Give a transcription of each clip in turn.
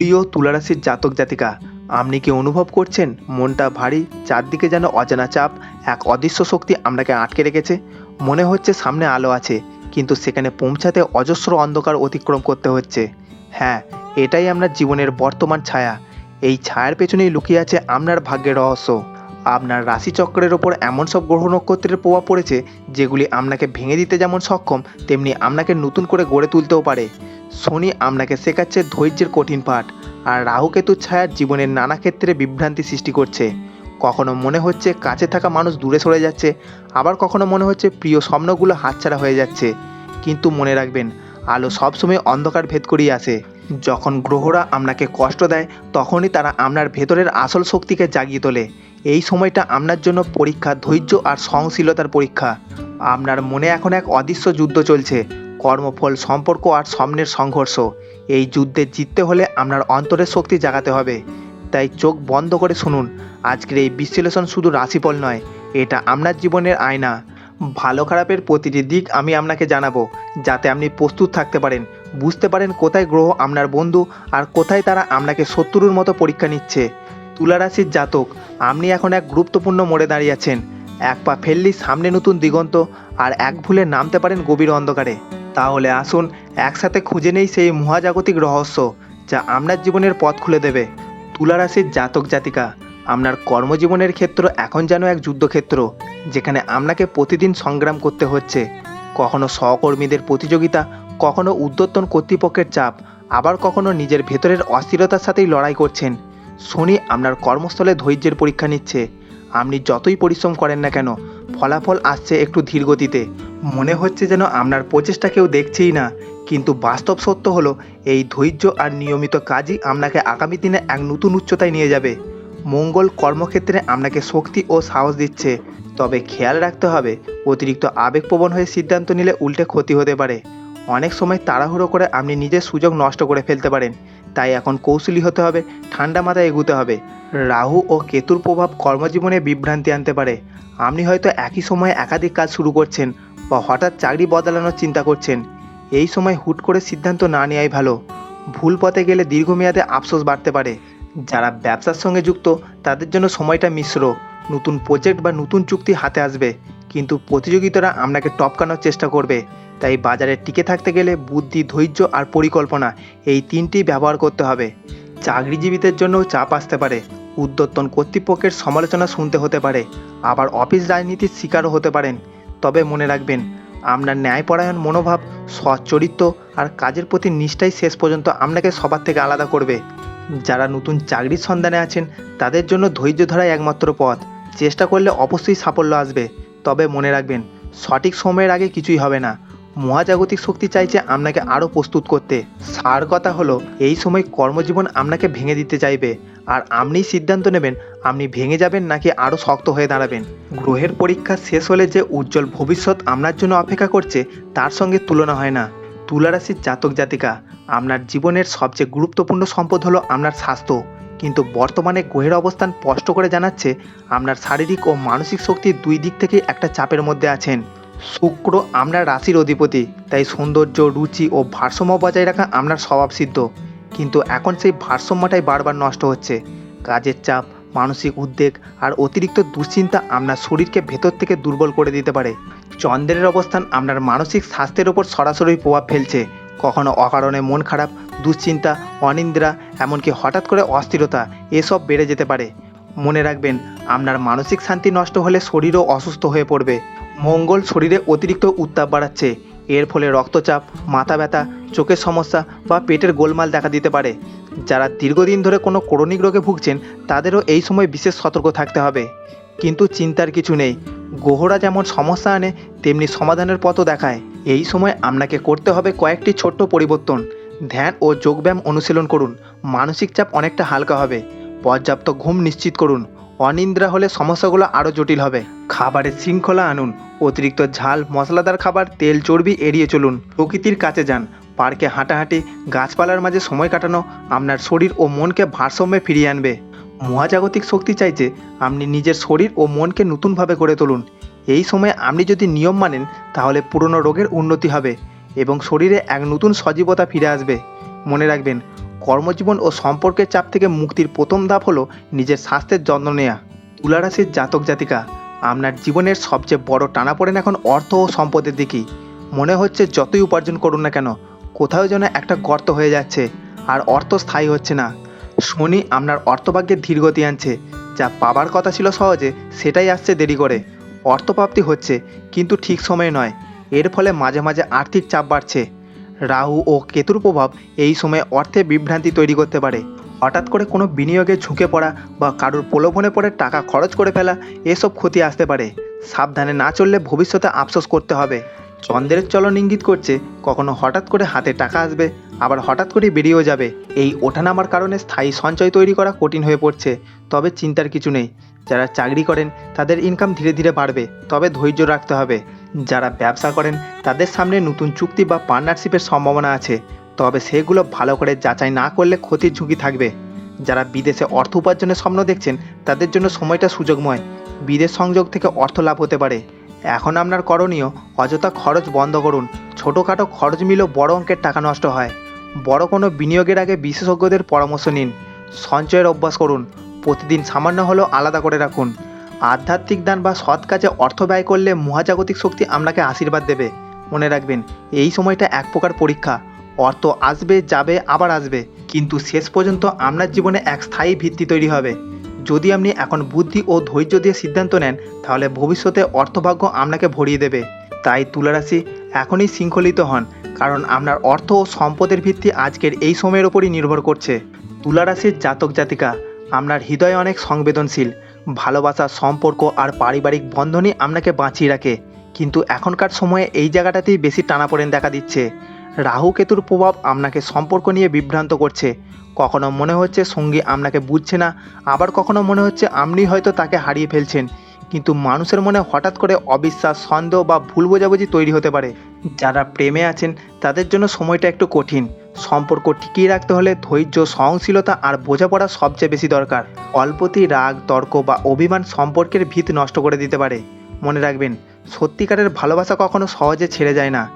প্রিয় তুলারাশির জাতক জাতিকা, আপনি কি অনুভব করছেন মনটা ভারী, চারদিকে যেন অজানা চাপ, এক অদৃশ্য শক্তি আপনাকে আটকে রেখেছে? মনে হচ্ছে সামনে আলো আছে, কিন্তু সেখানে পৌঁছাতে অজস্র অন্ধকার অতিক্রম করতে হচ্ছে। হ্যাঁ এটাই আপনার জীবনের বর্তমান ছায়া। এই ছায়ার পেছনেই লুকিয়ে আছে আপনার ভাগ্যের রহস্য। আপনার রাশিচক্রের ওপর এমন সব গ্রহ নক্ষত্রের প্রভাব পড়েছে, যেগুলি আপনাকে ভেঙে দিতে যেমন সক্ষম, তেমনি আপনাকে নতুন করে গড়ে তুলতেও পারে। শনি আপনাকে শেখাচ্ছে ধৈর্যের কঠিন পাঠ, আর রাহুকেতুর ছায়ার জীবনের নানা ক্ষেত্রে বিভ্রান্তি সৃষ্টি করছে। কখনো মনে হচ্ছে কাছে থাকা মানুষ দূরে সরে যাচ্ছে, আবার কখনো মনে হচ্ছে প্রিয় স্বপ্নগুলো হাতছাড়া হয়ে যাচ্ছে। কিন্তু মনে রাখবেন, আলো সবসময় অন্ধকার ভেদ করেই আসে। যখন গ্রহরা আপনাকে কষ্ট দেয়, তখনই তারা আপনার ভেতরের আসল শক্তিকে জাগিয়ে তোলে। এই সময়টা আপনার জন্য পরীক্ষা, ধৈর্য আর সহনশীলতার পরীক্ষা। আপনার মনে এখন এক অদৃশ্য যুদ্ধ চলছে, কর্মফল, সম্পর্ক আর স্বপ্নের সংঘর্ষ। এই যুদ্ধে জিততে হলে আপনার অন্তরের শক্তি জাগাতে হবে। তাই চোখ বন্ধ করে শুনুন, আজকের এই বিশ্লেষণ শুধু রাশিফল নয়, এটা আপনার জীবনের আয়না। ভালো খারাপের প্রতিটি দিক আমি আপনাকে জানাব, যাতে আপনি প্রস্তুত থাকতে পারেন। বুঝতে পারেন কোথায় গ্রহ আপনার বন্ধু আর কোথায় তারা আপনাকে শত্রুর মতো পরীক্ষা নিচ্ছে। তুলারাশির জাতক, আপনি এখন এক গুরুত্বপূর্ণ মোড়ে দাঁড়িয়ে আছেন। এক পা ফেললি সামনে নতুন দিগন্ত আর এক ভুলে নামতে পারেন গভীর অন্ধকারে। তাহলে আসুন, একসাথে খুঁজে নেই সেই মহাজাগতিক রহস্য যা আপনার জীবনের পথ খুলে দেবে। তুলারাশির জাতক জাতিকা, আপনার কর্মজীবনের ক্ষেত্র এখন যেন এক যুদ্ধক্ষেত্র, যেখানে আপনাকে প্রতিদিন সংগ্রাম করতে হচ্ছে। কখনো সহকর্মীদের প্রতিযোগিতা কখনো উদ্যোতন কর্তৃপক্ষের চাপ, আবার কখনো নিজের ভেতরের অস্থিরতার সাথেই লড়াই করছেন। শনি আপনার কর্মস্থলে ধৈর্যের পরীক্ষা নিচ্ছে। আপনি যতই পরিশ্রম করেন না কেন, ফলাফল আসছে একটু ধীর গতিতে মনে হচ্ছে যেন আপনার প্রচেষ্টা কেউ দেখছেই না, কিন্তু বাস্তব সত্য হলো, এই ধৈর্য আর নিয়মিত কাজই আপনাকে আগামী দিনে এক নতুন উচ্চতায় নিয়ে যাবে। মঙ্গল কর্মক্ষেত্রে আপনাকে শক্তি ও সাহস দিচ্ছে, তবে খেয়াল রাখতে হবে, অতিরিক্ত আবেগপ্রবণ হয়ে সিদ্ধান্ত নিলে উল্টে ক্ষতি হতে পারে। অনেক সময় তাড়াহুড়ো করে আপনি নিজের সুযোগ নষ্ট করে ফেলতে পারেন। তাই এখন কৌশলী হতে হবে, ঠান্ডা মাথায় এগুতে হবে। রাহু ও কেতুর প্রভাব কর্মজীবনে বিভ্রান্তি আনতে পারে। আপনি হয়তো একই সময়ে একাধিক কাজ শুরু করছেন বা হঠাৎ চাকরি বদলানোর চিন্তা করছেন। এই সময় হুট করে সিদ্ধান্ত না নেওয়াই ভালো। ভুল পথে গেলে দীর্ঘমেয়াদে আফসোস বাড়তে পারে। যারা ব্যবসার সঙ্গে যুক্ত, তাদের জন্য সময়টা মিশ্র। নতুন প্রজেক্ট বা নতুন চুক্তি হাতে আসবে। কিন্তু প্রতিযোগিতারা আপনাকে টপকানোর চেষ্টা করবে। তাই বাজারে টিকে থাকতে গেলে বুদ্ধি, ধৈর্য আর পরিকল্পনা এই তিনটি ব্যবহার করতে হবে। চাকরিজীবীদের জন্যও চাপ আসতে পারে। উদ্যতন কর্তৃপক্ষের সমালোচনা শুনতে হতে পারে। আবার অফিস রাজনীতির শিকারও হতে পারেন। তবে মনে রাখবেন, আপনার ন্যায়পরায়ণ মনোভাব সৎ চরিত্র আর কাজের প্রতি নিষ্ঠাই শেষ পর্যন্ত আপনাকে সবার থেকে আলাদা করবে। যারা নতুন চাকরির সন্ধানে আছেন, তাদের জন্য ধৈর্য ধরাই একমাত্র পথ। চেষ্টা করলে অবশ্যই সাফল্য আসবে। তবে মনে রাখবেন, সঠিক সময়ের আগে কিছুই হবে না। মহাজাগতিক শক্তি চাইছে আপনাকে আরও প্রস্তুত করতে। সার কথা হলো, এই সময় কর্মজীবন আপনাকে ভেঙে দিতে চাইবে। আর আপনিই সিদ্ধান্ত নেবেন, আপনি ভেঙে যাবেন নাকি আরও শক্ত হয়ে দাঁড়াবেন। গ্রহের পরীক্ষা শেষ হলে যে উজ্জ্বল ভবিষ্যৎ আপনার জন্য অপেক্ষা করছে, তার সঙ্গে তুলনা হয় না। তুলারাশির জাতক জাতিকা, আপনার জীবনের সবচেয়ে গুরুত্বপূর্ণ সম্পদ হলো আপনার স্বাস্থ্য। কিন্তু বর্তমানে গ্রহের অবস্থান স্পষ্ট করে জানাচ্ছে, আপনার শারীরিক ও মানসিক শক্তির দুই দিক থেকে একটা চাপের মধ্যে আছেন। শুক্র আমরা রাশির অধিপতি, তাই সৌন্দর্য, রুচি ও ভারসাম্য বজায় রাখা আপনার স্বভাব সিদ্ধ। কিন্তু এখন সেই ভারসাম্যটাই বারবার নষ্ট হচ্ছে। কাজের চাপ, মানসিক উদ্বেগ আর অতিরিক্ত দুশ্চিন্তা আপনার শরীরকে ভেতর থেকে দুর্বল করে দিতে পারে। চন্দ্রের অবস্থান আপনার মানসিক স্বাস্থ্যের ওপর সরাসরি প্রভাব ফেলছে। কখনো অকারণে মন খারাপ, দুশ্চিন্তা অনিন্দ্রা এমনকি হঠাৎ করে অস্থিরতা, এসব বেড়ে যেতে পারে। মনে রাখবেন আপনার মানসিক শান্তি নষ্ট হলে শরীরও অসুস্থ হয়ে পড়বে। মঙ্গল শরীরে অতিরিক্ত উত্তাপ বাড়াচ্ছে। এর ফলে রক্তচাপ, মাথা ব্যথা, চোখের সমস্যা বা পেটের গোলমাল দেখা দিতে পারে। যারা দীর্ঘদিন ধরে কোনো ক্রনিক রোগে ভুগছেন, তাদেরও এই সময় বিশেষ সতর্ক থাকতে হবে। কিন্তু চিন্তার কিছু নেই। গ্রহরা যেমন সমস্যা আনে, তেমনি সমাধানের পথও দেখায়। এই সময় আপনাকে করতে হবে কয়েকটি ছোট্ট পরিবর্তন। ধ্যান ও যোগব্যায়াম অনুশীলন করুন। মানসিক চাপ অনেকটা হালকা হবে। পর্যাপ্ত ঘুম নিশ্চিত করুন। অনিদ্রা হলে সমস্যাগুলো আরও জটিল হবে। খাবারের শৃঙ্খলা আনুন। অতিরিক্ত ঝাল, মশলাদার খাবার, তেল চর্বি এড়িয়ে চলুন। প্রকৃতির কাছে যান। পার্কে হাঁটাহাঁটি, গাছপালার মাঝে সময় কাটানো আপনার শরীর ও মনকে ভারসাম্যে ফিরিয়ে আনবে। মহাজাগতিক শক্তি চাইছে আপনি নিজের শরীর ও মনকে নতুনভাবে গড়ে তুলুন। এই সময়ে আপনি যদি নিয়ম মানেন, তাহলে পুরনো রোগের উন্নতি হবে এবং শরীরে এক নতুন সজীবতা ফিরে আসবে। মনে রাখবেন কর্মজীবন ও সম্পর্কের চাপ থেকে মুক্তির প্রথম ধাপ হলো নিজের স্বাস্থ্যের যত্ন নেওয়া তুলারাশির জাতক জাতিকা, আপনার জীবনের সবচেয়ে বড় টানাপোড়েন এখন অর্থ ও সম্পদের দিকেই। মনে হচ্ছে যতই উপার্জন করুন না কেন, কোথাও যেন একটা গর্ত হয়ে যাচ্ছে, আর অর্থ স্থায়ী হচ্ছে না। শনি আপনার অর্থভাগ্যে ধীরগতি আনছে, যা পাবার কথা ছিল সহজে, সেটাই আসছে দেরি করে। অর্থপ্রাপ্তি হচ্ছে, কিন্তু ঠিক সময়ে নয়, এর ফলে মাঝে মাঝে আর্থিক চাপ বাড়ছে। রাহু ও কেতুর প্রভাব এই সময় অর্থে বিভ্রান্তি তৈরি করতে পারে। হঠাৎ করে কোনো বিনিয়োগে ঝুঁকে পড়া বা কারোর প্রলোভনে পড়ে টাকা খরচ করে ফেলা, এসব ক্ষতি আসতে পারে। সাবধানে না চললে ভবিষ্যতে আফসোস করতে হবে। চন্দ্রের চলন ইঙ্গিত করছে, কখনো হঠাৎ করে হাতে টাকা আসবে, আবার হঠাৎ করে বেরিয়েও যাবে। এই ওঠানামার কারণে স্থায়ী সঞ্চয় তৈরি করা কঠিন হয়ে পড়ছে, তবে চিন্তার কিছু নেই। যারা চাকরি করেন, তাদের ইনকাম ধীরে ধীরে বাড়বে, তবে ধৈর্য রাখতে হবে। যারা ব্যবসা করেন, তাদের সামনে নতুন চুক্তি বা পার্টনারশিপের সম্ভাবনা আছে। তবে সেগুলো ভালো করে যাচাই না করলে ক্ষতির ঝুঁকি থাকবে। যারা বিদেশে অর্থ উপার্জনের স্বপ্ন দেখছেন, তাদের জন্য সময়টা সুযোগময়। বিদেশ সংযোগ থেকে অর্থ লাভ হতে পারে। এখন আপনার করণীয়, অযথা খরচ বন্ধ করুন। ছোটোখাটো খরচ মিলেও বড় অঙ্কের টাকা নষ্ট হয়। বড় কোনো বিনিয়োগের আগে বিশেষজ্ঞদের পরামর্শ নিন। সঞ্চয়ের অভ্যাস করুন। প্রতিদিন সামান্য হলেও আলাদা করে রাখুন। আধ্যাত্মিক দান বা সৎ কাজে অর্থ ব্যয় করলে মহাজাগতিক শক্তি আপনাকে আশীর্বাদ দেবে। মনে রাখবেন, এই সময়টা এক প্রকার পরীক্ষা। অর্থ আসবে, যাবে, আবার আসবে। কিন্তু শেষ পর্যন্ত আপনার জীবনে এক স্থায়ী ভিত্তি তৈরি হবে। যদি আপনি এখন বুদ্ধি ও ধৈর্য দিয়ে সিদ্ধান্ত নেন, তাহলে ভবিষ্যতে অর্থভাগ্য আপনাকে ভরিয়ে দেবে। তাই তুলারাশি এখনই শৃঙ্খলিত হন, কারণ আপনার অর্থ ও সম্পদের ভিত্তি আজকের এই সময়ের ওপরই নির্ভর করছে। তুলারাশির জাতক জাতিকা আপনার হৃদয় অনেক সংবেদনশীল। ভালোবাসা, সম্পর্ক আর পারিবারিক বন্ধনই আপনাকে বাঁচিয়ে রাখে। কিন্তু এখনকার সময়ে এই জায়গাটাতেই বেশি টানাপোড়েন দেখা দিচ্ছে। রাহু কেতুর প্রভাব আপনাকে সম্পর্ক নিয়ে বিভ্রান্ত করছে। কখনো মনে হচ্ছে সঙ্গী আপনাকে বুঝছে না, আবার কখনো মনে হচ্ছে আপনি হয়তো তাকে হারিয়ে ফেলছেন। কিন্তু মানুষের মনে হঠাৎ করে অবিশ্বাস, সন্দেহ বা ভুল বোঝাবুঝি তৈরি হতে পারে। যারা প্রেমে আছেন, তাদের জন্য সময়টা একটু কঠিন। সম্পর্ক টিকিয়ে রাখতে হলে ধৈর্য, সহনশীলতা আর বোঝাপড়া সবচেয়ে বেশি দরকার। অল্পতেই রাগ, তর্ক বা অভিমান সম্পর্কের ভিত নষ্ট করে দিতে পারে। মনে রাখবেন, সত্যিকারের ভালোবাসা কখনো সহজে ছেড়ে যায় না।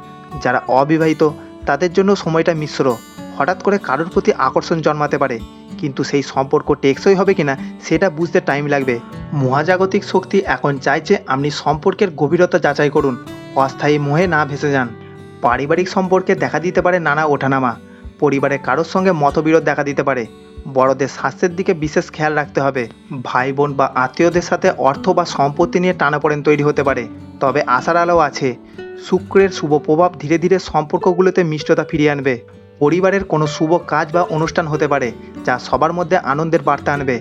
যারা অবিবাহিত, তাদের জন্য সময়টা মিশ্র। হঠাৎ করে কারোর প্রতি আকর্ষণ জন্মাতে পারে। কিন্তু সেই সম্পর্ক টেকসই হবে কিনা, সেটা বুঝতে টাইম লাগবে। মহাজাগতিক শক্তি এখন চাইছে আপনি সম্পর্কের গভীরতা যাচাই করুন। অস্থায়ী মোহে না ভেসে যান। পারিবারিক সম্পর্কে দেখা দিতে পারে নানা ওঠানামা। পরিবারে কারোর সঙ্গে মতবিরোধ দেখা দিতে পারে। বড়দের স্বাস্থ্যের দিকে বিশেষ খেয়াল রাখতে হবে। ভাই বোন বা আত্মীয়দের সাথে অর্থ বা সম্পত্তি নিয়ে টানাপোড়েন তৈরি হতে পারে। তবে আশার আলো আছে। শুক্রের শুভ প্রভাব ধীরে ধীরে সম্পর্কগুলোতে মিষ্টতা ফিরিয়ে আনবে। পরিবারের কোনো শুভ কাজ বা অনুষ্ঠান হতে পারে, যা সবার মধ্যে আনন্দের বার্তা আনবে।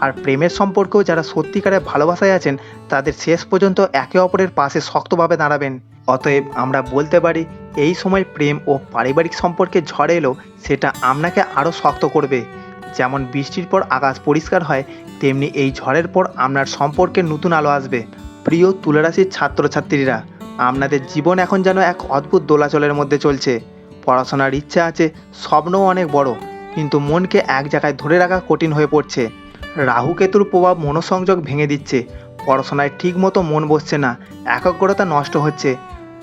আর প্রেমের সম্পর্কেও যারা সত্যিকারের ভালোবাসায় আছেন, তাদের শেষ পর্যন্ত একে অপরের পাশে শক্তভাবে দাঁড়াবেন। অতএব আমরা বলতে পারি, এই সময় প্রেম ও পারিবারিক সম্পর্কে ঝড় এলো, সেটা আপনাকে আরও শক্ত করবে। যেমন বৃষ্টির পর আকাশ পরিষ্কার হয়, তেমনি এই ঝড়ের পর আপনার সম্পর্কে নতুন আলো আসবে। প্রিয় তুলারাশির ছাত্রছাত্রীরা আপনাদের জীবন এখন যেন এক অদ্ভুত দোলাচলের মধ্যে চলছে। পড়াশোনার ইচ্ছা আছে, স্বপ্নও অনেক বড়, কিন্তু মনকে এক জায়গায় ধরে রাখা কঠিন হয়ে পড়ছে। রাহু কেতুর প্রভাব মনোসংযোগ ভেঙে দিচ্ছে, পড়াশোনায় ঠিক মতো মন বসছে না, একাগ্রতা নষ্ট হচ্ছে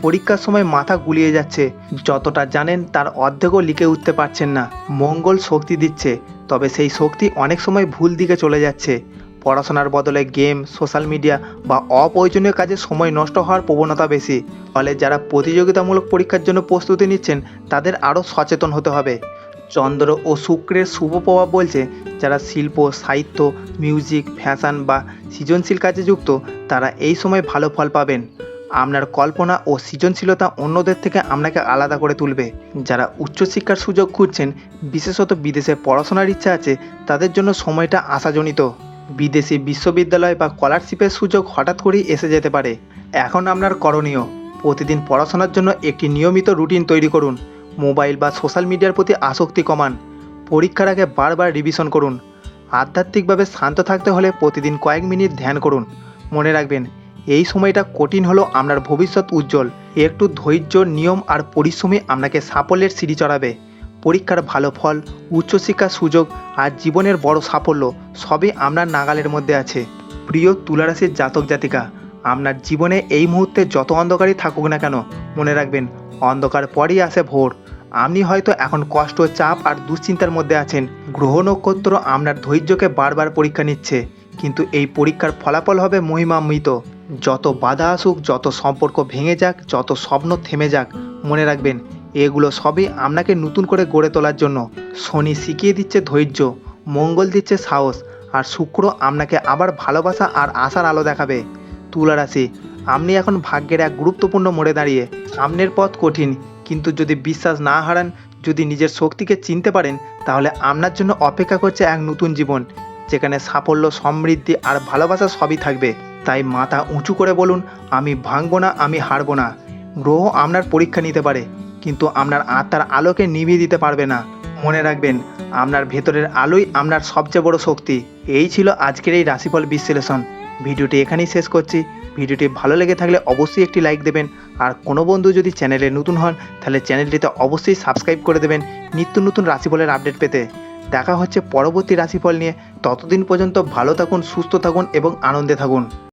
পরীক্ষার সময় মাথা গুলিয়ে যাচ্ছে। যতটা জানেন তার অর্ধেকও লিখে উঠতে পারছেন না। মঙ্গল শক্তি দিচ্ছে, তবে সেই শক্তি অনেক সময় ভুল দিকে চলে যাচ্ছে। পড়াশোনার বদলে গেম, সোশ্যাল মিডিয়া বা অপ্রয়োজনীয় কাজে সময় নষ্ট হওয়ার প্রবণতা বেশি। ফলে যারা প্রতিযোগিতামূলক পরীক্ষার জন্য প্রস্তুতি নিচ্ছেন, তাদের আরও সচেতন হতে হবে। চন্দ্র ও শুক্রের শুভ প্রভাব বলছে, যারা শিল্প, সাহিত্য, মিউজিক, ফ্যাশন বা সৃজনশীল কাজে যুক্ত, তারা এই সময় ভালো ফল পাবেন। আপনার কল্পনা ও সৃজনশীলতা অন্যদের থেকে আপনাকে আলাদা করে তুলবে। যারা উচ্চশিক্ষার সুযোগ খুঁজছেন, বিশেষত বিদেশে পড়াশোনার ইচ্ছা আছে, তাদের জন্য সময়টা আশাজনিত। বিদেশি বিশ্ববিদ্যালয় বা স্কলারশিপের সুযোগ হঠাৎ করেই এসে যেতে পারে। এখন আপনার করণীয়, প্রতিদিন পড়াশোনার জন্য একটি নিয়মিত রুটিন তৈরি করুন। মোবাইল বা সোশ্যাল মিডিয়ার প্রতি আসক্তি কমান। পরীক্ষার আগে বারবার রিভিশন করুন। আধ্যাত্মিকভাবে শান্ত থাকতে হলে প্রতিদিন কয়েক মিনিট ধ্যান করুন। মনে রাখবেন এই সময়টা কঠিন হলেও আপনার ভবিষ্যৎ উজ্জ্বল। একটু ধৈর্য, নিয়ম আর পরিশ্রমে আপনাকে সাফল্যের সিঁড়ি চড়াবে। পরীক্ষার ভালো ফল, উচ্চশিক্ষার সুযোগ আর জীবনের বড় সাফল্য সবই আপনার নাগালের মধ্যে আছে। প্রিয় তুলারাশির জাতক জাতিকা আপনার জীবনে এই মুহূর্তে যত অন্ধকারই থাকুক না কেন, মনে রাখবেন, অন্ধকার পরই আসে ভোর। আপনি হয়তো এখন কষ্ট, চাপ আর দুশ্চিন্তার মধ্যে আছেন। গ্রহ নক্ষত্র আপনার ধৈর্যকে বারবার পরীক্ষা নিচ্ছে। কিন্তু এই পরীক্ষার ফলাফল হবে মহিমান্বিত। যত বাধা আসুক, যত সম্পর্ক ভেঙে যাক, যত স্বপ্ন থেমে যাক, মনে রাখবেন, এগুলো সবই আপনাকে নতুন করে গড়ে তোলার জন্য। শনি শিখিয়ে দিচ্ছে ধৈর্য, মঙ্গল দিচ্ছে সাহস, আর শুক্র আপনাকে আবার ভালোবাসা আর আশার আলো দেখাবে। তুলা রাশি আপনি এখন ভাগ্যের এক গুরুত্বপূর্ণ মোড়ে দাঁড়িয়ে, সামনের পথ কঠিন, কিন্তু যদি বিশ্বাস না হারান, যদি নিজের শক্তিকে চিনতে পারেন, তাহলে আপনার জন্য অপেক্ষা করছে এক নতুন জীবন, যেখানে সাফল্য, সমৃদ্ধি আর ভালোবাসা সবই থাকবে। তাই মাথা উঁচু করে বলুন, আমি ভাঙব না, আমি হারবো না। গ্রহ আপনার পরীক্ষা নিতে পারে, কিন্তু আপনার আত্মার আলোকে নিভিয়ে দিতে পারবে না। মনে রাখবেন, আপনার ভেতরের আলোই আপনার সবচেয়ে বড় শক্তি। এই ছিল আজকের এই রাশিফল বিশ্লেষণ। ভিডিওটি এখানেই শেষ করছি। ভিডিওটি ভালো লেগে থাকলে অবশ্যই একটি লাইক দেবেন। আর কোনো বন্ধু যদি চ্যানেলে নতুন হন, তাহলে চ্যানেলটিতে অবশ্যই সাবস্ক্রাইব করে দেবেন নিত্য নতুন রাশিফলের আপডেট পেতে। দেখা হচ্ছে পরবর্তী রাশিফল নিয়ে। ততদিন পর্যন্ত ভালো থাকুন, সুস্থ থাকুন এবং আনন্দে থাকুন।